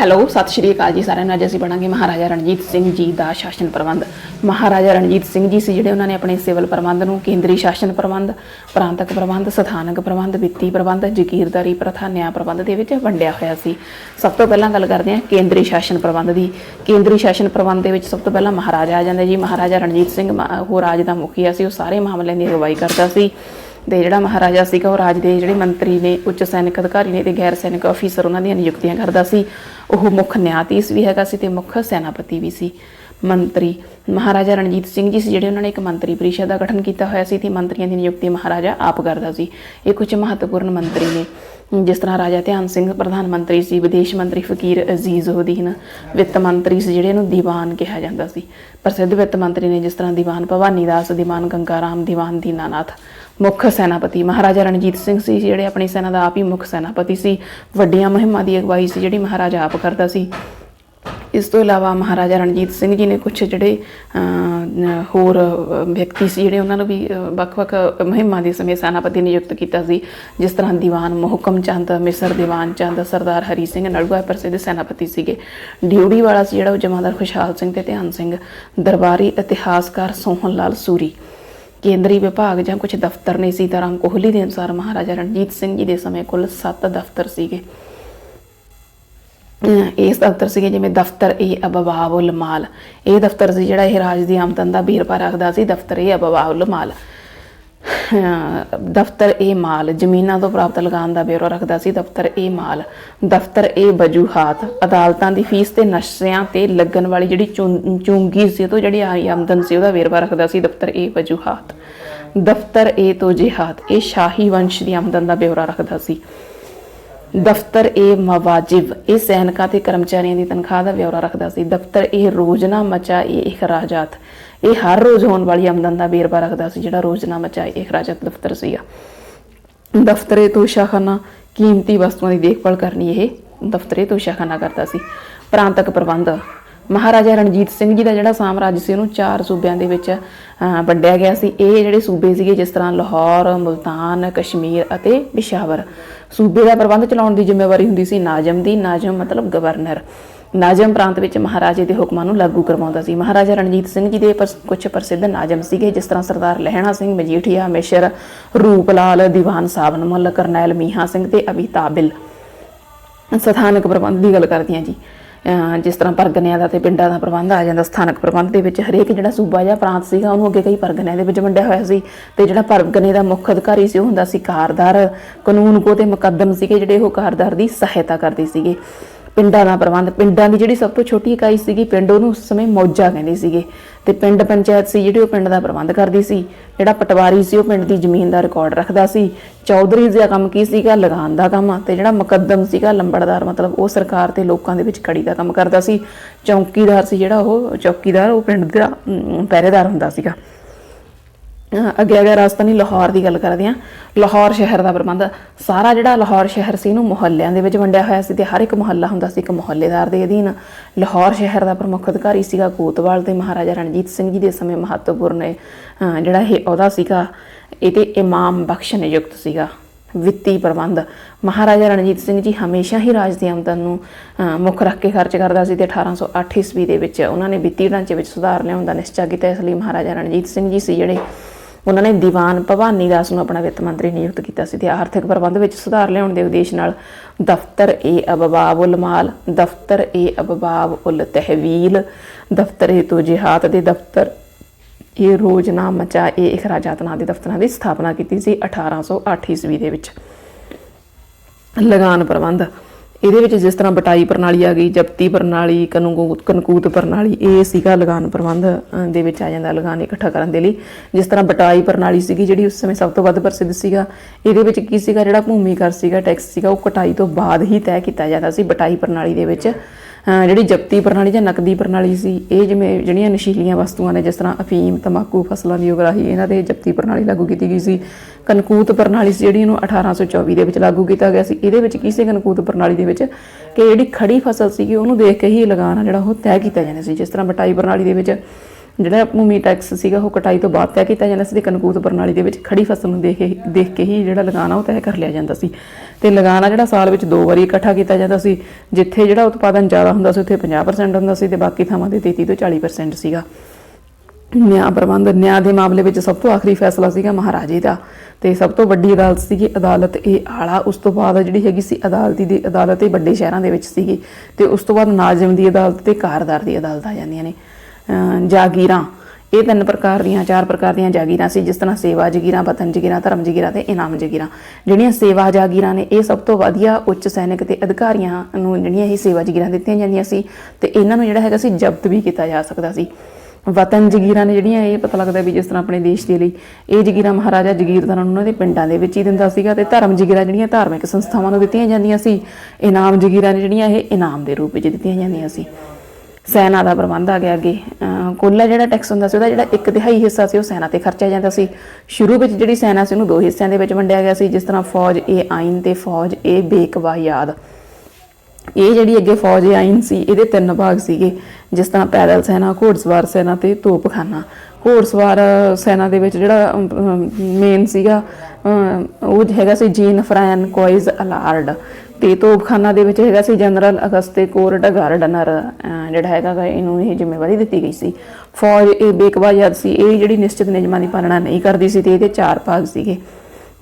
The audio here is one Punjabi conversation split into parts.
ਹੈਲੋ, ਸਤਿ ਸ਼੍ਰੀ ਅਕਾਲ ਜੀ ਸਾਰਿਆਂ ਨੂੰ। ਅੱਜ ਅਸੀਂ ਪੜਾਂਗੇ ਮਹਾਰਾਜਾ ਰਣਜੀਤ ਸਿੰਘ ਜੀ ਦਾ ਸ਼ਾਸਨ ਪ੍ਰਬੰਧ। ਮਹਾਰਾਜਾ ਰਣਜੀਤ ਸਿੰਘ ਜੀ ਸੀ ਜਿਹੜੇ ਉਹਨਾਂ ਨੇ ਆਪਣੇ ਸਿਵਲ ਪ੍ਰਬੰਧ ਨੂੰ ਕੇਂਦਰੀ ਸ਼ਾਸਨ ਪ੍ਰਬੰਧ, ਪ੍ਰਾਂਤਕ ਪ੍ਰਬੰਧ, ਸਥਾਨਕ ਪ੍ਰਬੰਧ, ਵਿੱਤੀ ਪ੍ਰਬੰਧ ਜਗੀਰਦਾਰੀ ਪ੍ਰਥਾ, ਨਿਆਂ ਪ੍ਰਬੰਧ ਦੇ ਵਿੱਚ ਵੰਡਿਆ ਹੋਇਆ ਸੀ। ਸਭ ਤੋਂ ਪਹਿਲਾਂ ਗੱਲ ਕਰਦੇ ਹਾਂ ਕੇਂਦਰੀ ਸ਼ਾਸਨ ਪ੍ਰਬੰਧ ਦੀ। ਕੇਂਦਰੀ ਸ਼ਾਸਨ ਪ੍ਰਬੰਧ ਦੇ ਵਿੱਚ ਸਭ ਤੋਂ ਪਹਿਲਾਂ ਮਹਾਰਾਜਾ ਆ ਜਾਂਦਾ ਜੀ। ਮਹਾਰਾਜਾ ਰਣਜੀਤ ਸਿੰਘ ਮ- ਉਹ ਰਾਜ ਦਾ ਮੁਖੀਆ ਸੀ। ਉਹ ਸਾਰੇ ਮਾਮਲਿਆਂ ਦੀ ਅਗਵਾਈ ਕਰਦਾ ਸੀ। ਤੇ ਜਿਹੜਾ ਮਹਾਰਾਜਾ ਸੀਗਾ, ਉਹ ਰਾਜ ਦੇ ਜਿਹੜੇ ਮੰਤਰੀ ਨੇ, ਉੱਚ ਸੈਨਿਕ ਅਧਿਕਾਰੀ ਨੇ ਤੇ ਗੈਰ ਸੈਨਿਕ ਅਫੀਸਰ ਉਹਨਾਂ ਦੀਆਂ ਨਿਯੁਕਤੀਆਂ ਕਰਦਾ ਸੀ। ਉਹ ਮੁੱਖ ਨਿਆਤੀਸ ਵੀ ਹੈਗਾ ਸੀ ਤੇ ਮੁੱਖ ਸੈਨਾਪਤੀ ਵੀ ਸੀ, ਮੰਤਰੀ। ਮਹਾਰਾਜਾ ਰਣਜੀਤ ਸਿੰਘ ਜੀ ਸੀ, ਜਿਹੜੇ ਉਹਨਾਂ ਨੇ ਇੱਕ ਮੰਤਰੀ ਪਰਿਸ਼ਦ ਦਾ ਗਠਨ ਕੀਤਾ ਹੋਇਆ ਸੀ ਤੇ ਮੰਤਰੀਆਂ ਦੀ ਨਿਯੁਕਤੀ ਮਹਾਰਾਜਾ ਆਪ ਕਰਦਾ ਸੀ। ਇਹ ਕੁਝ ਮਹੱਤਵਪੂਰਨ ਮੰਤਰੀ ਨੇ। ਜਿਸ ਤਰ੍ਹਾਂ ਰਾਜਾ ਧਿਆਨ ਸਿੰਘ, ਪ੍ਰਧਾਨ ਮੰਤਰੀ ਸੀ, ਵਿਦੇਸ਼ ਮੰਤਰੀ ਫਕੀਰ ਅਜ਼ੀਜ਼ ਉਦੀਨ, ਵਿੱਤ ਮੰਤਰੀ ਸੀ, ਜਿਹੜੇ ਨੂੰ ਦੀਵਾਨ ਕਿਹਾ ਜਾਂਦਾ ਸੀ। ਪ੍ਰਸਿੱਧ ਵਿੱਤ ਮੰਤਰੀ ਨੇ ਜਿਸ ਤਰ੍ਹਾਂ ਦੀਵਾਨ ਭਵਾਨੀ ਦਾਸ ਦੀਵਾਨ ਗੰਗਾ ਰਾਮ ਦੀਵਾਨ ਦੀਨਾਨਾਥ। ਮੁੱਖ ਸੈਨਾਪਤੀ ਮਹਾਰਾਜਾ ਰਣਜੀਤ ਸਿੰਘ ਸੀ, ਜਿਹੜੇ ਆਪਣੀ ਸੈਨਾ ਦਾ ਆਪ ਹੀ ਮੁੱਖ ਸੈਨਾਪਤੀ ਸੀ। ਵੱਡੀਆਂ ਮੁਹਿੰਮਾਂ ਦੀ ਅਗਵਾਈ ਸੀ, ਜਿਹੜੀ ਮਹਾਰਾਜਾ ਆਪ ਕਰਦਾ ਸੀ। ਇਸ ਤੋਂ ਇਲਾਵਾ ਮਹਾਰਾਜਾ ਰਣਜੀਤ ਸਿੰਘ ਜੀ ਨੇ ਕੁਝ ਜਿਹੜੇ ਹੋਰ ਵਿਅਕਤੀ ਸੀ, ਜਿਹੜੇ ਉਹਨਾਂ ਨੂੰ ਵੀ ਵੱਖ-ਵੱਖ ਮੁਹਿੰਮਾਂ ਦੇ ਸਮੇਂ ਸੈਨਾਪਤੀ ਨਿਯੁਕਤ ਕੀਤਾ ਸੀ। ਜਿਸ ਤਰ੍ਹਾਂ ਦੀਵਾਨ ਮੁਹਕਮ ਚੰਦ, ਮਿਸਰ ਦੀਵਾਨ ਚੰਦ, ਸਰਦਾਰ ਹਰੀ ਸਿੰਘ ਨਲੂਆ ਪ੍ਰਸਿੱਧ ਸੈਨਾਪਤੀ ਸੀਗੇ। ਡਿਊੜੀ ਵਾਲਾ ਸੀ ਜਿਹੜਾ ਉਹ ਜਮਾਦਾਰ ਖੁਸ਼ਹਾਲ ਸਿੰਘ ਤੇ ਧਿਆਨ ਸਿੰਘ, ਦਰਬਾਰੀ ਇਤਿਹਾਸਕਾਰ ਸੋਹਣ ਲਾਲ ਸੂਰੀ। ਕੇਂਦਰੀ ਵਿਭਾਗ ਜਾਂ ਕੁਝ ਦਫ਼ਤਰ ਨੇ ਸੀ ਤਰ੍ਹਾਂ ਕੋਹਲੀ ਦੇ ਅਨੁਸਾਰ ਮਹਾਰਾਜਾ ਰਣਜੀਤ ਸਿੰਘ ਜੀ ਦੇ ਸਮੇਂ ਕੁੱਲ 7 ਦਫ਼ਤਰ ਸੀਗੇ। ਇਸ ਦਫ਼ਤਰ ਸੀਗੇ ਜਿਵੇਂ ਦਫ਼ਤਰ ਏ ਅਬਵਾਬੁਲ ਮਾਲ ਇਹ ਦਫ਼ਤਰ ਸੀ ਜਿਹੜਾ ਇਹ ਰਾਜ ਦੀ ਆਮਦਨ ਦਾ ਵੇਰਵਾ ਰੱਖਦਾ ਸੀ। ਦਫ਼ਤਰ ਏ ਅਬਵਾਬੁਲ ਮਾਲ ਦਫ਼ਤਰ ਏ ਮਾਲ, ਜ਼ਮੀਨਾਂ ਤੋਂ ਪ੍ਰਾਪਤ ਲਗਾਨ ਦਾ ਬਿਊਰੋ ਰੱਖਦਾ ਸੀ ਦਫ਼ਤਰ ਏ ਮਾਲ। ਦਫ਼ਤਰ ਏ ਵਜੂਹਾਤ, ਅਦਾਲਤਾਂ ਦੀ ਫੀਸ ਤੇ ਨਸ਼ਿਆਂ ਤੇ ਲੱਗਣ ਵਾਲੀ ਜਿਹੜੀ ਚੁੰ- ਚੁੰਗੀ ਸੀ, ਉਹ ਤੋਂ ਜਿਹੜੀ ਆਈ ਆਮਦਨ ਸੀ, ਉਹਦਾ ਵੇਰਵਾ ਰੱਖਦਾ ਸੀ ਦਫ਼ਤਰ ਏ ਵਜੂਹਾਤ। ਦਫ਼ਤਰ ਏ ਤੋਜੀਹਾਤ ਇਹ ਸ਼ਾਹੀ ਵੰਸ਼ ਦੀ ਆਮਦਨ ਦਾ ਬਿਊਰਾ ਰੱਖਦਾ ਸੀ। ਦਫ਼ਤਰ ਇਹ ਮਵਾਜਿਬ, ਇਹ ਸੈਨਿਕਾਂ ਤੇ ਕਰਮਚਾਰੀਆਂ ਦੀ ਤਨਖਾਹ ਦਾ ਬਿਊਰਾ ਰੱਖਦਾ ਸੀ। ਦਫ਼ਤਰ ਇਹ ਰੋਜ਼ਨਾ ਮਚਾ ਇਹ ਇਖਰਾਜਾਤ। ਇਹ ਹਰ ਰੋਜ਼ ਹੋਣ ਵਾਲੀ ਆਮਦਨ ਦਾ ਵੇਰਵਾ ਰੱਖਦਾ ਸੀ, ਜਿਹੜਾ ਰੋਜ਼ਨਾ ਮਚਾ ਇਹ ਇਖਰਾਜਾਤ ਦਫ਼ਤਰ ਸੀਗਾ ਦਫ਼ਤਰੇ ਤੋਸ਼ਾਖਾਨਾ ਕੀਮਤੀ ਵਸਤੂਆਂ ਦੀ ਦੇਖਭਾਲ ਕਰਨੀ ਇਹ ਦਫ਼ਤਰੇ ਤੋਸ਼ਾਖਾਨਾ ਕਰਦਾ ਸੀ। ਪ੍ਰਾਂਤਕ ਪ੍ਰਬੰਧ ਮਹਾਰਾਜਾ ਰਣਜੀਤ ਸਿੰਘ ਜੀ ਦਾ ਜਿਹੜਾ ਸਾਮਰਾਜ ਸੀ, ਉਹਨੂੰ ਚਾਰ ਸੂਬਿਆਂ ਦੇ ਵਿੱਚ ਵੰਡਿਆ ਗਿਆ ਸੀ। ਇਹ ਜਿਹੜੇ ਸੂਬੇ ਸੀਗੇ, ਜਿਸ ਤਰ੍ਹਾਂ ਲਾਹੌਰ, ਮੁਲਤਾਨ, ਕਸ਼ਮੀਰ ਅਤੇ ਪਿਸ਼ਾਵਰ, ਸੂਬੇ ਦਾ ਪ੍ਰਬੰਧ ਚਲਾਉਣ ਦੀ ਜ਼ਿੰਮੇਵਾਰੀ ਹੁੰਦੀ ਸੀ ਨਾਜ਼ਮ ਦੀ। ਨਾਜ਼ਮ ਮਤਲਬ ਗਵਰਨਰ। ਨਾਜ਼ਮ ਪ੍ਰਾਂਤ ਵਿੱਚ ਮਹਾਰਾਜੇ ਦੇ ਹੁਕਮਾਂ ਨੂੰ ਲਾਗੂ ਕਰਵਾਉਂਦਾ ਸੀ। ਮਹਾਰਾਜਾ ਰਣਜੀਤ ਸਿੰਘ ਜੀ ਦੇ ਕੁਝ ਪ੍ਰਸਿੱਧ ਨਾਜ਼ਮ ਸੀਗੇ, ਜਿਸ ਤਰ੍ਹਾਂ ਸਰਦਾਰ ਲਹਿਣਾ ਸਿੰਘ, ਮਜੀਠੀਆ, ਮਿਸ਼ਰ, ਰੂਪਲਾਲ, ਦੀਵਾਨ ਸਾਬਨ, ਮੁੱਲ ਕਰਨੈਲ ਮੀਹਾ ਸਿੰਘ ਤੇ ਅਬਿਤਾਬਿਲ ਸਥਾਨਕ ਪ੍ਰਬੰਧ ਦੀ ਗੱਲ ਕਰਦੀ ਹਾਂ ਜੀ। ਜਿਸ ਤਰ੍ਹਾਂ ਪਰਗਨਿਆਂ ਦਾ ਤੇ ਪਿੰਡਾਂ ਦਾ ਪ੍ਰਬੰਧ ਆ ਜਾਂਦਾ, ਸਥਾਨਕ ਪ੍ਰਬੰਧ ਦੇ ਵਿੱਚ ਹਰੇਕ ਜਿਹੜਾ ਸੂਬਾ ਜਾਂ ਪ੍ਰਾਂਤ ਸੀਗਾ, ਉਹਨੂੰ ਅੱਗੇ ਕਈ ਪਰਗਨਿਆਂ ਦੇ ਵਿੱਚ ਵੰਡਿਆ ਹੋਇਆ ਸੀ। ਤੇ ਜਿਹੜਾ ਪਰਗਨੇ ਦਾ ਮੁੱਖ ਅਧਿਕਾਰੀ ਸੀ, ਉਹ ਹੁੰਦਾ ਸੀ ਕਾਰਦਾਰ। ਕਾਨੂੰਨ ਕੋ ਤੇ ਮੁਕੱਦਮ ਸੀਗੇ, ਜਿਹੜੇ ਉਹ ਕਾਰਦਾਰ ਦੀ ਸਹਾਇਤਾ ਕਰਦੇ ਸੀਗੇ। ਪਿੰਡਾਂ ਦਾ ਪ੍ਰਬੰਧ, ਪਿੰਡਾਂ ਦੀ ਜਿਹੜੀ ਸਭ ਤੋਂ ਛੋਟੀ ਇਕਾਈ ਸੀਗੀ, ਪਿੰਡ ਉਹਨੂੰ ਉਸ ਸਮੇਂ ਮੌਜਾ ਕਹਿੰਦੇ ਸੀਗੇ। ਤੇ ਪਿੰਡ ਪੰਚਾਇਤ ਸੀ ਜਿਹੜੀ ਉਹ ਪਿੰਡ ਦਾ ਪ੍ਰਬੰਧ ਕਰਦੀ ਸੀ। ਜਿਹੜਾ ਪਟਵਾਰੀ ਸੀ, ਉਹ ਪਿੰਡ ਦੀ ਜ਼ਮੀਨ ਦਾ ਰਿਕਾਰਡ ਰੱਖਦਾ ਸੀ। ਚੌਧਰੀ ਦਾ ਕੰਮ ਕੀ ਸੀਗਾ? ਲਗਾਨ ਦਾ ਕੰਮ ਤੇ ਜਿਹੜਾ ਮੁਕੱਦਮ ਸੀਗਾ, ਲੰਬੜਦਾਰ, ਮਤਲਬ ਉਹ ਸਰਕਾਰ ਤੇ ਲੋਕਾਂ ਦੇ ਵਿੱਚ ਕੜੀ ਦਾ ਕੰਮ ਕਰਦਾ ਸੀ। ਚੌਕੀਦਾਰ ਸੀ ਜਿਹੜਾ ਉਹ, ਚੌਕੀਦਾਰ, ਉਹ ਪਿੰਡ ਦਾ ਪਹਿਰੇਦਾਰ ਹੁੰਦਾ ਸੀਗਾ। ਅੱਗੇ ਅਗਰ ਰਾਜਧਾਨੀ ਲਾਹੌਰ ਦੀ ਗੱਲ ਕਰਦੇ ਹਾਂ। ਲਾਹੌਰ ਸ਼ਹਿਰ ਦਾ ਪ੍ਰਬੰਧ, ਸਾਰਾ ਜਿਹੜਾ ਲਾਹੌਰ ਸ਼ਹਿਰ ਸੀ ਇਹਨੂੰ ਮੁਹੱਲਿਆਂ ਦੇ ਵਿੱਚ ਵੰਡਿਆ ਹੋਇਆ ਸੀ ਤੇ ਹਰ ਇੱਕ ਮੁਹੱਲਾ ਹੁੰਦਾ ਸੀ ਇੱਕ ਮੁਹੱਲੇਦਾਰ ਦੇ ਅਧੀਨ। ਲਾਹੌਰ ਸ਼ਹਿਰ ਦਾ ਪ੍ਰਮੁੱਖ ਅਧਿਕਾਰੀ ਸੀਗਾ ਕੋਤਵਾਲ ਤੇ ਮਹਾਰਾਜਾ ਰਣਜੀਤ ਸਿੰਘ ਜੀ ਦੇ ਸਮੇਂ ਮਹੱਤਵਪੂਰਨ ਜਿਹੜਾ ਇਹ ਅਹੁਦਾ ਸੀਗਾ, ਇਹ ਤੇ ਇਮਾਮ ਬਖਸ਼ ਨਿਯੁਕਤ ਸੀਗਾ। ਵਿੱਤੀ ਪ੍ਰਬੰਧ, ਮਹਾਰਾਜਾ ਰਣਜੀਤ ਸਿੰਘ ਜੀ ਹਮੇਸ਼ਾ ਹੀ ਰਾਜ ਦੀ ਆਮਦਨ ਨੂੰ ਮੁੱਖ ਰੱਖ ਕੇ ਖਰਚ ਕਰਦਾ ਸੀ ਤੇ 1808 ਈਸਵੀ ਦੇ ਵਿੱਚ ਉਹਨਾਂ ਨੇ ਵਿੱਤੀ ਢਾਂਚੇ ਵਿੱਚ ਸੁਧਾਰ ਲਿਆਉਣ ਦਾ ਨਿਸ਼ਚਾ ਕੀਤਾ, ਇਸ ਲਈ ਮਹਾਰਾਜਾ ਰਣਜੀਤ ਸਿੰਘ ਜੀ ਸੀ ਜਿਹੜੇ ਉਹਨਾਂ ਨੇ ਦੀਵਾਨ ਭਵਾਨੀ ਦਾਸ ਨੂੰ ਆਪਣਾ ਵਿੱਤ ਮੰਤਰੀ ਨਿਯੁਕਤ ਕੀਤਾ ਸੀ ਤੇ ਆਰਥਿਕ ਪ੍ਰਬੰਧ ਵਿੱਚ ਸੁਧਾਰ ਲਿਆਉਣ ਦੇ ਉਦੇਸ਼ ਨਾਲ ਦਫ਼ਤਰ ਏ ਅਬਵਾਬ ਉਲ ਮਾਲ, ਦਫ਼ਤਰ ਏ ਅਬਵਾਬ ਉਲ ਤਹਿਵੀਲ, ਦਫ਼ਤਰ ਏ ਤੋਜਿਹਾਤ ਦੇ ਦਫ਼ਤਰ ਇਹ ਰੋਜ਼ਨਾ ਮਚਾ ਇਹ ਇਖਰਾਜਾਤ ਨਾਂ ਦੇ ਦਫ਼ਤਰਾਂ ਦੀ ਸਥਾਪਨਾ ਕੀਤੀ ਸੀ 1808 ਈਸਵੀ ਦੇ ਵਿੱਚ। ਲਗਾਨ ਪ੍ਰਬੰਧ ਇਹਦੇ ਵਿੱਚ ਜਿਸ ਤਰ੍ਹਾਂ ਬਟਾਈ ਪ੍ਰਣਾਲੀ ਆ ਗਈ, ਜਪਤੀ ਪ੍ਰਣਾਲੀ, ਕਨੂੰਗੋ- ਕਨਕੂਤ ਪ੍ਰਣਾਲੀ, ਇਹ ਸੀਗਾ ਲਗਾਨ ਪ੍ਰਬੰਧ ਦੇ ਵਿੱਚ ਆ ਜਾਂਦਾ ਲਗਾਨ ਇਕੱਠਾ ਕਰਨ ਦੇ ਲਈ। ਜਿਸ ਤਰ੍ਹਾਂ ਬਟਾਈ ਪ੍ਰਣਾਲੀ ਸੀਗੀ, ਜਿਹੜੀ ਉਸ ਸਮੇਂ ਸਭ ਤੋਂ ਵੱਧ ਪ੍ਰਸਿੱਧ ਸੀਗਾ, ਇਹਦੇ ਵਿੱਚ ਕੀ ਸੀਗਾ, ਜਿਹੜਾ ਭੂਮੀ ਕਰ ਸੀਗਾ, ਟੈਕਸ ਸੀਗਾ, ਉਹ ਕਟਾਈ ਤੋਂ ਬਾਅਦ ਹੀ ਤੈਅ ਕੀਤਾ ਜਾਂਦਾ ਸੀ ਬਟਾਈ ਪ੍ਰਣਾਲੀ ਦੇ ਵਿੱਚ। ਜਿਹੜੀ ਜ਼ਬਤੀ ਪ੍ਰਣਾਲੀ ਜਾਂ ਨਕਦੀ ਪ੍ਰਣਾਲੀ ਸੀ, ਇਹ ਜਿਵੇਂ ਜਿਹੜੀਆਂ ਨਸ਼ੀਲੀਆਂ ਵਸਤੂਆਂ ਨੇ, ਜਿਸ ਤਰ੍ਹਾਂ ਅਫੀਮ ਤਮਾਕੂ ਫਸਲਾਂ ਦੀ ਉਗਰਾਹੀ, ਇਹਨਾਂ ਤੇ ਜ਼ਬਤੀ ਪ੍ਰਣਾਲੀ ਲਾਗੂ ਕੀਤੀ ਗਈ ਸੀ। ਕਨਕੂਤ ਪ੍ਰਣਾਲੀ ਸੀ, ਜਿਹੜੀ ਇਹਨੂੰ 1824 ਦੇ ਵਿੱਚ ਲਾਗੂ ਕੀਤਾ ਗਿਆ ਸੀ। ਇਹਦੇ ਵਿੱਚ ਕੀ ਸੀ ਕਨਕੂਤ ਪ੍ਰਣਾਲੀ ਦੇ ਵਿੱਚ? ਕਿ ਜਿਹੜੀ ਖੜੀ ਫਸਲ ਸੀਗੀ, ਉਹਨੂੰ ਦੇਖ ਕੇ ਹੀ ਲਗਾਨ ਆ ਜਿਹੜਾ ਉਹ ਤੈਅ ਕੀਤਾ ਜਾਂਦਾ ਸੀ। ਜਿਸ ਤਰ੍ਹਾਂ ਬਟਾਈ ਪ੍ਰਣਾਲੀ ਦੇ ਵਿੱਚ ਜਿਹੜਾ ਭੂਮੀ ਟੈਕਸ ਸੀਗਾ, ਉਹ ਕਟਾਈ ਤੋਂ ਬਾਅਦ ਤੈਅ ਕੀਤਾ ਜਾਂਦਾ ਸੀ ਤੇ ਕਨਕੂਤ ਪ੍ਰਣਾਲੀ ਦੇ ਵਿੱਚ ਖੜੀ ਫਸਲ ਨੂੰ ਦੇਖ ਕੇ ਦੇਖ ਕੇ ਹੀ ਜਿਹੜਾ ਲਗਾਨ ਉਹ ਤੈਅ ਕਰ ਲਿਆ ਜਾਂਦਾ ਸੀ। ਤੇ ਲਗਾਨ ਜਿਹੜਾ ਸਾਲ ਵਿੱਚ ਦੋ ਵਾਰੀ ਇਕੱਠਾ ਕੀਤਾ ਜਾਂਦਾ ਸੀ, ਜਿੱਥੇ ਜਿਹੜਾ ਉਤਪਾਦਨ ਜ਼ਿਆਦਾ ਹੁੰਦਾ ਸੀ, ਉੱਥੇ 50% ਹੁੰਦਾ ਸੀ ਤੇ ਬਾਕੀ ਥਾਵਾਂ ਤੇ 33 ਤੋਂ 40% ਸੀਗਾ। ਨਿਆਂ ਪ੍ਰਬੰਧ, ਨਿਆਂ ਦੇ ਮਾਮਲੇ ਵਿੱਚ ਸਭ ਤੋਂ ਆਖਰੀ ਫੈਸਲਾ ਸੀਗਾ ਮਹਾਰਾਜੇ ਦਾ। ਤੇ ਸਭ ਤੋਂ ਵੱਡੀ ਅਦਾਲਤ ਸੀਗੀ ਅਦਾਲਤ ਇਹ ਆਲਾ। ਉਸ ਤੋਂ ਬਾਅਦ ਜਿਹੜੀ ਹੈਗੀ ਸੀ ਅਦਾਲਤੀ ਦੀ ਅਦਾਲਤ ਇਹ ਵੱਡੇ ਸ਼ਹਿਰਾਂ ਦੇ ਵਿੱਚ ਸੀਗੀ। ਤੇ ਉਸ ਤੋਂ ਬਾਅਦ ਨਾਜ਼ਮ ਦੀ ਅਦਾਲਤ ਤੇ ਕਾਰਦਾਰ ਦੀ ਅਦਾਲਤ ਆ ਜਾਂਦੀਆਂ ਨੇ। ਜਾਗੀਰਾਂ। ਇਹ ਤਿੰਨ ਪ੍ਰਕਾਰ ਦੀਆਂ, ਚਾਰ ਪ੍ਰਕਾਰ ਦੀਆਂ ਜਾਗੀਰਾਂ ਸੀ, ਜਿਸ ਤਰ੍ਹਾਂ ਸੇਵਾ ਜਗੀਰਾਂ ਵਤਨ ਜਗੀਰਾਂ, ਧਰਮ ਜਗੀਰਾਂ ਤੇ ਇਨਾਮ ਜਗੀਰਾਂ। ਜਿਹੜੀਆਂ ਸੇਵਾ ਜਾਗੀਰਾਂ ਨੇ, ਇਹ ਸਭ ਤੋਂ ਵਧੀਆ ਉੱਚ ਸੈਨਿਕ ਤੇ ਅਧਿਕਾਰੀਆਂ ਨੂੰ ਜਿਹੜੀਆਂ ਇਹ ਸੇਵਾ ਜਗੀਰਾਂ ਦਿੱਤੀਆਂ ਜਾਂਦੀਆਂ ਸੀ ਤੇ ਇਹਨਾਂ ਨੂੰ ਜਿਹੜਾ ਹੈਗਾ ਸੀ ਜ਼ਬਤ ਵੀ ਕੀਤਾ ਜਾ ਸਕਦਾ ਸੀ। ਵਤਨ ਜਗੀਰਾਂ ਨੇ ਜਿਹੜੀਆਂ ਇਹ ਪਤਾ ਲੱਗਦਾ ਵੀ ਜਿਸ ਤਰ੍ਹਾਂ ਆਪਣੇ ਦੇਸ਼ ਦੇ ਲਈ ਇਹ ਜਗੀਰਾਂ ਮਹਾਰਾਜਾ ਜਗੀਰਦਾਰਾਂ ਨੂੰ ਉਹਨਾਂ ਦੇ ਪਿੰਡਾਂ ਦੇ ਵਿੱਚ ਹੀ ਦਿੰਦਾ ਸੀਗਾ ਤੇ ਧਰਮ ਜਗੀਰਾਂ ਜਿਹੜੀਆਂ ਧਾਰਮਿਕ ਸੰਸਥਾਵਾਂ ਨੂੰ ਦਿੱਤੀਆਂ ਜਾਂਦੀਆਂ ਸੀ, ਇਨਾਮ ਜਗੀਰਾਂ ਨੇ ਜਿਹੜੀਆਂ ਇਹ ਇਨਾਮ ਦੇ ਰੂਪ ਵਿੱਚ ਦਿੱਤੀਆਂ ਜਾਂਦੀਆਂ ਸੀ। ਸੈਨਾ ਦਾ ਪ੍ਰਬੰਧ ਆ ਗਿਆ ਅੱਗੇ। ਅਹ ਕੁੱਲ ਜਿਹੜਾ ਟੈਕਸ ਹੁੰਦਾ ਸੀ, ਉਹਦਾ ਜਿਹੜਾ ਇੱਕ ਤਿਹਾਈ ਹਿੱਸਾ ਸੀ, ਉਹ ਸੈਨਾ ਤੇ ਖਰਚਿਆ ਜਾਂਦਾ ਸੀ। ਸ਼ੁਰੂ ਵਿੱਚ ਜਿਹੜੀ ਸੈਨਾ ਸੀ, ਉਹਨੂੰ ਦੋ ਹਿੱਸਿਆਂ ਦੇ ਵਿੱਚ ਵੰਡਿਆ ਗਿਆ ਸੀ, ਜਿਸ ਤਰ੍ਹਾਂ ਫੌਜ ਇਹ ਆਇਨ ਤੇ ਫੌਜ ਇਹ ਬੇਕਵਾਯਾਦ ਇਹ ਜਿਹੜੀ ਅੱਗੇ ਫੌਜ ਆਇਨ ਸੀ, ਇਹਦੇ ਤਿੰਨ ਭਾਗ ਸੀਗੇ। ਜਿਸ ਤਰ੍ਹਾਂ ਪੈਦਲ ਸੈਨਾ, ਘੋੜਸਵਾਰ ਸੈਨਾ ਤੇ ਤੋਪਖਾਨਾ। ਘੋੜਸਵਾਰ ਸੈਨਾ ਦੇ ਵਿੱਚ ਜਿਹੜਾ ਮੇਨ ਸੀਗਾ ਉਹ ਹੈਗਾ ਸੀ ਜੀਨ ਫਰੈਨ ਕੋਇਜ਼ ਅਲਾਰਡ ਤੇ ਤੋਪਖਾਨਾ ਦੇ ਵਿੱਚ ਹੈਗਾ ਸੀ ਜਨਰਲ ਅਗਸਤੇ ਕੋਰਟ ਗਾਰਡਨਰ ਜਿਹੜਾ ਹੈਗਾ ਇਹਨੂੰ ਇਹ ਜ਼ਿੰਮੇਵਾਰੀ ਦਿੱਤੀ ਗਈ ਸੀ। ਫੌਜ, ਇਹ ਬੇਕਵਾਯਾਦ ਸੀ, ਇਹ ਜਿਹੜੀ ਨਿਸ਼ਚਿਤ ਨਿਯਮਾਂ ਦੀ ਪਾਲਣਾ ਨਹੀਂ ਕਰਦੀ ਸੀ ਤੇ ਇਹਦੇ ਚਾਰ ਭਾਗ ਸੀਗੇ।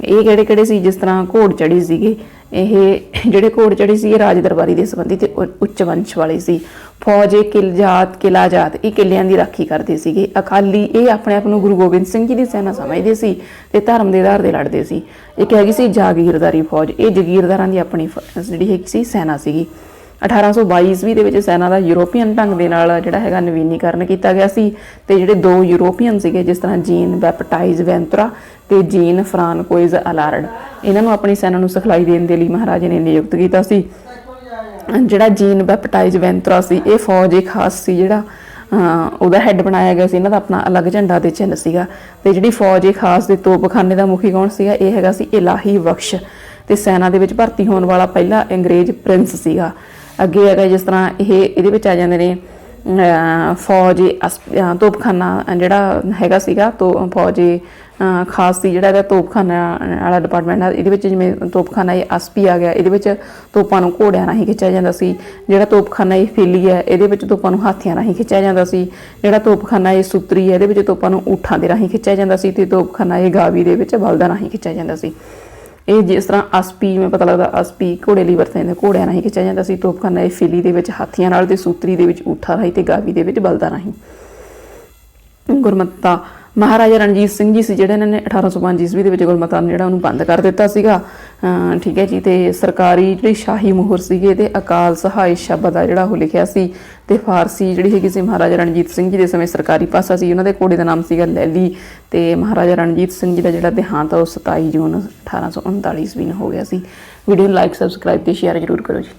ਇਹ ਕਿਹੜੇ ਕਿਹੜੇ ਸੀ, ਜਿਸ ਤਰ੍ਹਾਂ ਘੋੜ ਚੜੀ ਸੀਗੇ, ਇਹ ਜਿਹੜੇ ਘੋੜ ਚੜੀ ਸੀ, ਇਹ ਰਾਜ ਦਰਬਾਰੀ ਦੇ ਸੰਬੰਧੀ ਤੇ ਉੱਚ ਵੰਸ਼ ਵਾਲੇ ਸੀ। ਫੌਜ, ਇਹ ਕਿਲ ਜਾਤ, ਕਿਲਾ ਜਾਤ, ਇਹ ਕਿਲਿਆਂ ਦੀ ਰਾਖੀ ਕਰਦੇ ਸੀਗੇ। ਅਕਾਲੀ ਇਹ ਆਪਣੇ ਆਪ ਨੂੰ ਗੁਰੂ ਗੋਬਿੰਦ ਸਿੰਘ ਜੀ ਦੀ ਸੈਨਾ ਸਮਝਦੇ ਸੀ ਤੇ ਧਰਮ ਦੇ ਆਧਾਰ ਤੇ ਲੜਦੇ ਸੀ। ਇੱਕ ਹੈਗੀ ਸੀ ਜਾਗੀਰਦਾਰੀ ਫੌਜ। ਇਹ ਜਾਗੀਰਦਾਰਾਂ ਦੀ ਆਪਣੀ ਫ- ਜਿਹੜੀ ਹੈਗੀ ਸੀ ਸੈਨਾ ਸੀਗੀ। 1822 ਈਸਵੀ ਦੇ ਵਿੱਚ ਸੈਨਾ ਦਾ ਯੂਰੋਪੀਅਨ ਢੰਗ ਦੇ ਨਾਲ ਜਿਹੜਾ ਹੈਗਾ ਨਵੀਨੀਕਰਨ ਕੀਤਾ ਗਿਆ ਸੀ ਤੇ ਜਿਹੜੇ ਦੋ ਯੂਰੋਪੀਅਨ ਸੀਗੇ, ਜਿਸ ਤਰ੍ਹਾਂ ਜੀਨ ਬੈਪਟਾਈਜ਼ ਵੈਂਤਰਾ ਤੇ ਜੀਨ ਫਰਾਂਕੋਇਜ਼ ਅਲਾਰਡ। ਇਹਨਾਂ ਨੂੰ ਆਪਣੀ ਸੈਨਾ ਨੂੰ ਸਿਖਲਾਈ ਦੇਣ ਦੇ ਲਈ ਮਹਾਰਾਜੇ ਨੇ ਨਿਯੁਕਤ ਕੀਤਾ ਸੀ। ਜਿਹੜਾ ਜੀਨ ਬੈਪਟਾਈਜ਼ ਵੈਂਤਰਾ ਸੀ ਇਹ ਫੌਜ ਇੱਕ ਖਾਸ ਸੀ ਜਿਹੜਾ ਉਹਦਾ ਹੈੱਡ ਬਣਾਇਆ ਗਿਆ ਸੀ। ਇਹਨਾਂ ਦਾ ਆਪਣਾ ਅਲੱਗ ਝੰਡਾ ਤੇ ਚਿੰਨ੍ਹ ਸੀਗਾ। ਤੇ ਜਿਹੜੀ ਫੌਜ ਇਹ ਖਾਸ ਦੇ ਤੋਪਖਾਨੇ ਦਾ ਮੁਖੀ ਕੌਣ ਸੀਗਾ? ਇਹ ਹੈਗਾ ਸੀ ਇਲਾਹੀ ਬਖਸ਼। ਤੇ ਸੈਨਾ ਦੇ ਵਿੱਚ ਭਰਤੀ ਹੋਣ ਵਾਲਾ ਪਹਿਲਾ ਅੰਗਰੇਜ਼ ਪ੍ਰਿੰਸ ਸੀਗਾ। ਅੱਗੇ ਹੈਗਾ ਜਿਸ ਤਰ੍ਹਾਂ ਇਹ ਇਹਦੇ ਵਿੱਚ ਆ ਜਾਂਦੇ ਨੇ ਅਹ, ਫੌਜ ਅਸ- ਅਹ, ਤੋਪਖਾਨਾ ਜਿਹੜਾ ਹੈਗਾ ਸੀਗਾ ਤੋ ਫੌਜ ਖਾਸ ਸੀ ਜਿਹੜਾ ਇਹਦਾ ਤੋਪਖਾਨਾ ਵਾਲਾ ਡਿਪਾਰਟਮੈਂਟ ਹੈ ਇਹਦੇ ਵਿੱਚ ਜਿਵੇਂ ਤੋਪਖਾਨਾ ਇਹ ਅਸਪੀ ਆ ਗਿਆ, ਇਹਦੇ ਵਿੱਚ ਤੋਪਾਂ ਨੂੰ ਘੋੜਿਆਂ ਰਾਹੀਂ ਖਿੱਚਿਆ ਜਾਂਦਾ ਸੀ। ਜਿਹੜਾ ਤੋਪਖਾਨਾ ਇਹ ਫੇਲੀ ਹੈ, ਇਹਦੇ ਵਿੱਚ ਤੋਪਾਂ ਨੂੰ ਹਾਥੀਆਂ ਰਾਹੀਂ ਖਿੱਚਿਆ ਜਾਂਦਾ ਸੀ। ਜਿਹੜਾ ਤੋਪਖਾਨਾ ਇਹ ਸੂਤਰੀ ਹੈ, ਇਹਦੇ ਵਿੱਚ ਤੋਪਾਂ ਨੂੰ ਊਠਾਂ ਦੇ ਰਾਹੀਂ ਖਿੱਚਿਆ ਜਾਂਦਾ ਸੀ ਤੇ ਤੋਪਖਾਨਾ ਇਹ ਗਾਵੀ ਦੇ ਵਿੱਚ ਬਲਦਾਂ ਰਾਹੀਂ ਖਿੱਚਿਆ ਜਾਂਦਾ ਸੀ। ਇਹ ਜਿਸ ਤਰ੍ਹਾਂ ਅਸਪੀ ਮੈਂ ਪਤਾ ਲੱਗਦਾ ਅਸਪੀ ਘੋੜੇ ਲਈ ਵਰਤੇ ਜਾਂਦੇ, ਘੋੜਿਆਂ ਰਾਹੀਂ ਖਿੱਚਿਆ ਜਾਂਦਾ ਸੀ। ਤੋਪਖਾਨਾ ਇਹ ਫੇਲੀ ਦੇ ਵਿੱਚ ਹਾਥੀਆਂ ਨਾਲ ਤੇ ਸੂਤਰੀ ਦੇ ਵਿੱਚ ਊਠਾਂ ਰਾਹੀਂ ਤੇ ਗਾਵੀ ਦੇ ਵਿੱਚ ਬਲਦਾਂ ਰਾਹੀਂ। ਗੁਰਮੱਤਾ ਮਹਾਰਾਜਾ ਰਣਜੀਤ ਸਿੰਘ ਜੀ ਸੀ ਜਿਹੜੇ ਇਹਨਾਂ ਨੇ 1805 ਈਸਵੀ ਦੇ ਵਿੱਚ ਗੁਰਮਤਾ ਨੂੰ ਜਿਹੜਾ ਉਹਨੂੰ ਬੰਦ ਕਰ ਦਿੱਤਾ ਸੀਗਾ। ਠੀਕ ਹੈ ਜੀ, ਤੇ ਸਰਕਾਰੀ ਜਿਹੜੀ ਸ਼ਾਹੀ ਮੋਹਰ ਸੀਗੇ, ਤੇ ਅਕਾਲ ਸਹਾਇ ਸ਼ਬਦ ਆ ਜਿਹੜਾ ਉਹ ਲਿਖਿਆ ਸੀ, ਤੇ ਫਾਰਸੀ ਜਿਹੜੀ ਹੈਗੀ ਸੀ ਮਹਾਰਾਜਾ ਰਣਜੀਤ ਸਿੰਘ ਜੀ ਦੇ ਸਮੇਂ ਸਰਕਾਰੀ ਭਾਸ਼ਾ ਸੀ, ਉਹਨਾਂ ਦੇ ਘੋੜੇ ਦਾ ਨਾਮ ਸੀਗਾ ਲੈਲੀ, ਤੇ ਮਹਾਰਾਜਾ ਰਣਜੀਤ ਸਿੰਘ ਜੀ ਦਾ ਜਿਹੜਾ ਦੇਹਾਂਤ ਆ ਉਹ 27 ਜੂਨ 1839 ਈਸਵੀ ਨੂੰ ਹੋ ਗਿਆ ਸੀ। ਵੀਡੀਓ ਨੂੰ ਲਾਈਕ ਸਬਸਕ੍ਰਾਈਬ ਤੇ ਸ਼ੇਅਰ ਜ਼ਰੂਰ ਕਰੋ ਜੀ।